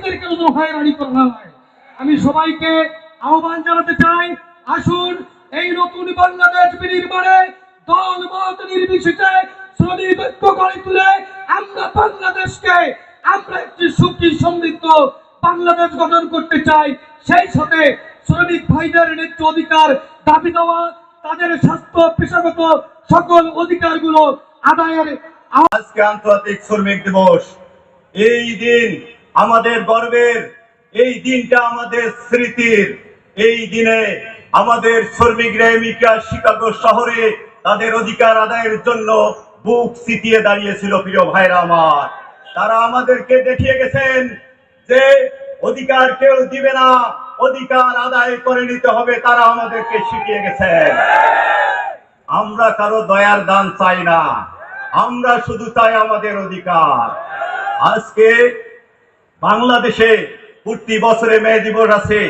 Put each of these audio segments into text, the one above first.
ভাইদেরকে যেন হয়রানি করা হয় আমি সবাইকে আহ্বান জানাতে চাই, আসুন এই নতুন বাংলাদেশ বিনির্মাণে দল মত নির্বিশেষে শ্রমিক গড়ে তুলে আমরা বাংলাদেশকে, আমরা একটি সুখী, সমৃদ্ধ বাংলাদেশ গঠন করতে চাই। সেই সাথে শ্রমিক ভাইদের ন্যায্য অধিকার দাবি দেওয়া, তাদের স্বাস্থ্য, পেশাগত সকল অধিকারগুলো আদায়ের আজকে আন্তর্জাতিক শ্রমিক দিবস। এই দিন আমাদের গর্বের এই দিনটা আমাদের স্মৃতির। এই দিনে আমাদের শ্রমিক রেমিকা শিকাগো শহরে তাদের অধিকার আদায়ের জন্য বুক সিটিয়ে দাঁড়িয়েছিল প্রিয় ভাইরা আমার। তারা আমাদেরকে দেখিয়ে গেছেন যে অধিকার কেউ দিবে না, অধিকার আদায় করে নিতে হবে, তারা আমাদেরকে শিখিয়ে গেছেন। আমরা কারও দয়ার দান চাই না, আমরা শুধু চাই আমাদের অধিকার। আজকে বাংলাদেশে প্রতি বছরে মে দিবস আছে।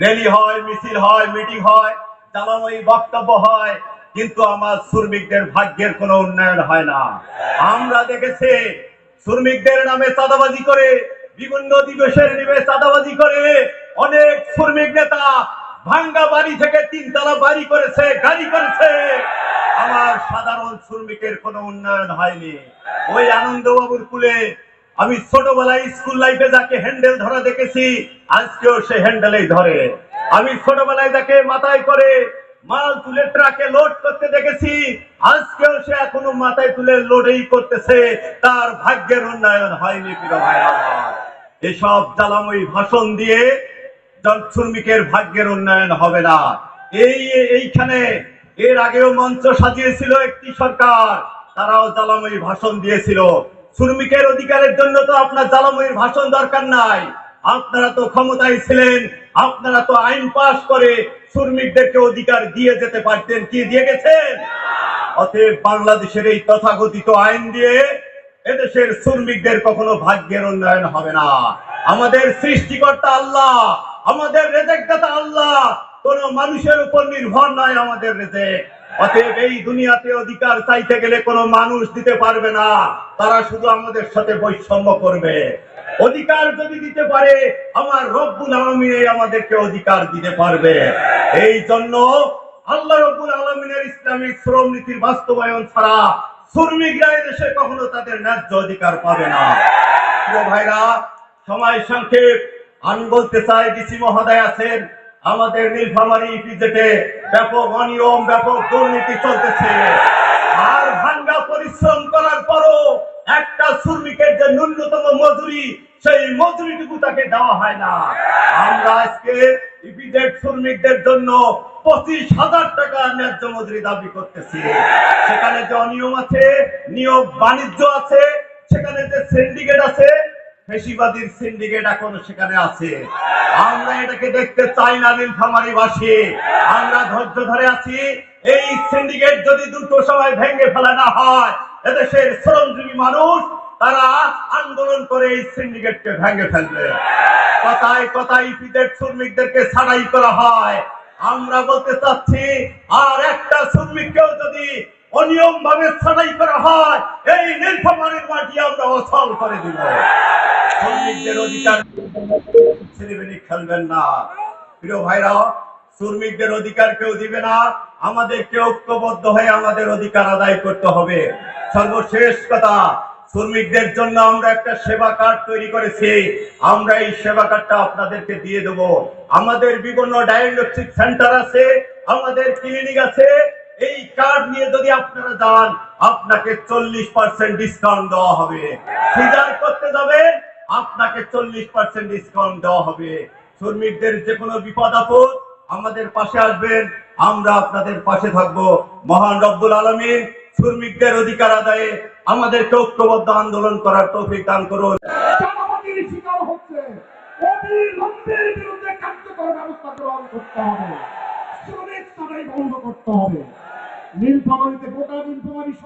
র্যালি হয়, মিছিল হয়, মিটিং হয় জ্বালাময়ী বক্তব্য হয়, কিন্তু আমার শ্রমিকদের ভাগ্যের কোনো উন্নয়ন হয় না। আমরা দেখেছি শ্রমিকদের নামে চাঁদাবাজি করে, বিভিন্ন দিবসের নামে চাঁদাবাজি করে, অনেক শ্রমিক নেতা ভাঙ্গা বাড়ি থেকে তিনতলা বাড়ি করেছে, গাড়ি করেছে। আমার সাধারণ শ্রমিকের কোনো উন্নয়ন হয়নি। ওই আনন্দবাবুর কুলে আমি ছোটবেলায় স্কুল লাইফে যাকে হ্যান্ডেল ধরা দেখেছি, আজকেও সে হ্যান্ডেলেই ধরে। আমি ছোটবেলায় যাকে মাথায় করে মাল তুলে ট্রাকে লোড করতে দেখেছি, আজকেও সে এখনও মাথায় তুলে লোডেই করতেছে। তার ভাগ্যের উন্নয়ন হয়নি এসব জ্বালাময়ী ভাষণ দিয়ে জন শ্রমিকের ভাগ্যের উন্নয়ন হবে না। এই, এইখানে এর আগেও মঞ্চ সাজিয়েছিল একটি সরকার, তারাও জ্বালাময়ী ভাষণ দিয়েছিল। শ্রমিকের অধিকারের জন্য তো আপনার জ্বালাময়ীর ভাষণ দরকার নাই। আপনারা তো ক্ষমতায় ছিলেন, আপনারা তো আইন পাশ করে শ্রমিকদেরকে অধিকার দিয়ে যেতে পারতেন। কি দিয়ে গেছেন? অতএব বাংলাদেশের এই তথাকথিত আইন দিয়ে এদেশের শ্রমিকদের কখনো ভাগ্যের উন্নয়ন হবে না। আমাদের সৃষ্টিকর্তা আল্লাহ, আমাদের রেজেকদাতা আল্লাহ, কোন মানুষের উপর নির্ভর নয় আমাদের রেজেক। অতএব এই দুনিয়াতে অধিকার চাইতে গেলে কোনো মানুষ দিতে পারবে না। তারা শুধু আমাদের সাথে বৈষম্য করবে। অধিকার যদি দিতে পারে, আমার রব্বুল আলমিনে আমাদেরকে অধিকার দিতে পারবে। এই জন্য আল্লাহ রব্বুল আলমিনের ইসলামিক শ্রম নীতির বাস্তবায়ন ছাড়া শ্রমিকরা দেশে কখনো তাদের ন্যায্য অধিকার পাবে না। ভাইরা, সময় সংক্ষেপ। আমি বলতে চাই, ডিসি মহোদয় আছেন। আমাদের নীলফামারী ইপিজেটে ব্যাপক অনিয়ম, ব্যাপক দুর্নীতি চলতেছে। আর ভাঙ্গা পরিশ্রম করার পরও একটা শ্রমিকের যে ন্যূনতম মজুরি, সেই মজুরিটুকু তাকে দেওয়া হয় না। আমরা আজকে ইপিজেড শ্রমিকদের জন্য পঁচিশ হাজার টাকা ন্যায্য মজুরি দাবি করতেছি। সেখানে যে অনিয়ম আছে, নিয়োগ বাণিজ্য আছে, সেখানে যে সিন্ডিকেট আছে ফেসিবাদীর সিন্ডিকেট এখন সেখানে আছে। আমরা এটাকে দেখতে চাই না নীলফামারী বাসী আমরা ধৈর্য ধরে আছি। এই সিন্ডিকেট যদি দুটো সময় ভেঙে ফেলা না হয়, এদেশের শ্রমজীবী মানুষ, তারা আন্দোলন করে এই সিন্ডিকেটকে ভেঙে ফেলবে। কথায় কথায় ইপিদের শ্রমিকদেরকে ছাড়াই করা হয়। আমরা বলতে চাচ্ছি, আর একটা শ্রমিককেও যদি অনিয়ম ভাবে ছাড়াই করা হয়, এই নীলফামারীর মাটি আমরা অচল করে দিব। শ্রমিকদের অধিকার খেলবেন না। প্রিয় ভাইরা, শ্রমিকদের অধিকার কেউ দিবে না। আমাদেরকে ঐক্যবদ্ধ হয়ে আমাদের অধিকার আদায় করতে হবে। সর্বশেষ কথা, শ্রমিকদের জন্য আমরা একটা সেবা কার্ড তৈরি করেছি। আমরা এই সেবা কার্ডটা আপনাদেরকে দিয়ে দেব। আমাদের বিভিন্ন ডায়াগনস্টিক সেন্টার আছে, আমাদের ক্লিনিক আছে এই কার্ড নিয়ে যদি আপনারা যান আপনাকে চল্লিশ পার্সেন্ট ডিসকাউন্ট দেওয়া হবে। সিজার করতে যাবেন, আপনাকে চল্লিশ পার্সেন্ট ডিসকাউন্ট দেওয়া হবে। শ্রমিকদের যে কোনো বিপদ আপদ আমাদের পাশে আসবেন, আমরা আপনাদের পাশে থাকব। মহান রব্বুল আলমিন, শ্রমিকদের অধিকার আদায়ে আমাদেরকে ঐক্যবদ্ধ আন্দোলন করার তৌফিক দান করুন।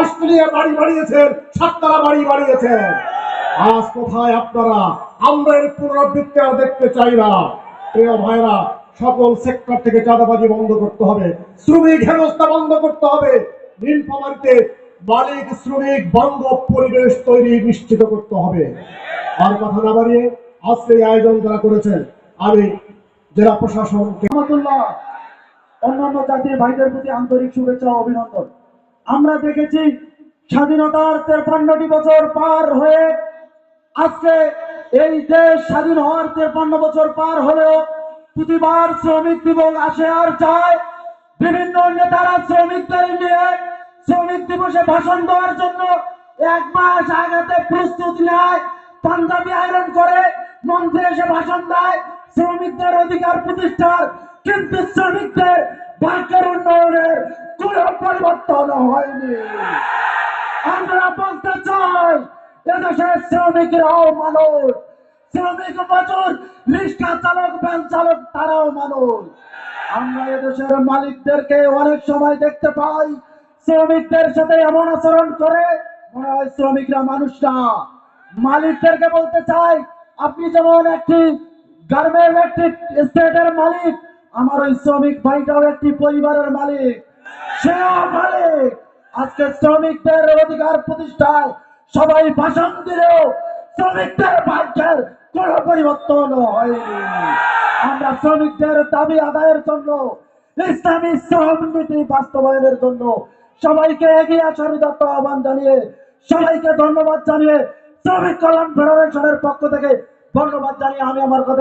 অস্ট্রেলিয়া বাড়ি বাড়িয়েছেন, সাততলা বাড়ি বাড়িয়েছেন। আজ কোথায় আপনারা? আমরা এর পুনরাবৃত্তি আর দেখতে চাই না। প্রিয় ভাইরা, সকল সেক্টর থেকে চাঁদাবাজি বন্ধ করতে হবে, শ্রমিক হেনস্থা বন্ধ করতে হবে। নীলফামারীতে মালিক, শ্রমিক, বান্ধব পরিবেশ তৈরি নিশ্চিত করতে হবে। আর কথা না বাড়িয়ে আজকে আয়োজন যারা করেছেন, আমি জেলা প্রশাসন অন্যান্য জাতির ভাইদের প্রতি আন্তরিক শুভেচ্ছা অভিনন্দন। আমরা দেখেছি স্বাধীনতার তেরপান্নটি বছর পার হয়ে আজকে এই দেশ স্বাধীন হওয়ার তেরপান্ন বছর পার হলেও প্রতিবার শ্রমিক দিবস আসে আর যায়। বিভিন্ন নেতারা শ্রমিকদের নিয়ে শ্রমিক দিবসে ভাষণ দেওয়ার জন্য এক মাস আগাতে প্রস্তুত নেয়, পাঞ্জাবি আয়রন করে, মঞ্চে এসে ভাষণ দেয়। শ্রমিকদের অধিকার প্রতিষ্ঠার কিন্তু শ্রমিকদের ভাগ্যের উন্নয়নের পরিবর্তন হয়নি। আমরা বলতে চাই, এদেশের মানুষ। শ্রমিক রিক্সা চালক চালক, তারাও মানুষ। আমরা এদেশের মালিকদেরকে অনেক সময় দেখতে পাই, শ্রমিকদের সাথে এমন আচরণ করে, মনে হয় শ্রমিকরা মানুষ না। মালিকদেরকে বলতে চাই, আপনি যেমন একটি গার্মেন্ট, একটি স্টেটের মালিক, আমার ওই শ্রমিক ভাইটাও একটি পরিবারের মালিক। আজকে শ্রমিকদের অধিকার প্রতিষ্ঠায় সবাই ভাষণ দিলেও শ্রমিকদের ভাগ্যের কোনো পরিবর্তন হয়নি। আমরা শ্রমিকদের দাবি আদায়ের জন্য, ইসলামী বাস্তবায়নের জন্য সবাইকে এগিয়ে আসার দত্ত আহ্বান জানিয়ে, সবাইকে ধন্যবাদ জানিয়ে শ্রমিক কল্যাণ ফেডারেশনের পক্ষ থেকে ধন্যবাদ জানিয়ে আমি আমার কথা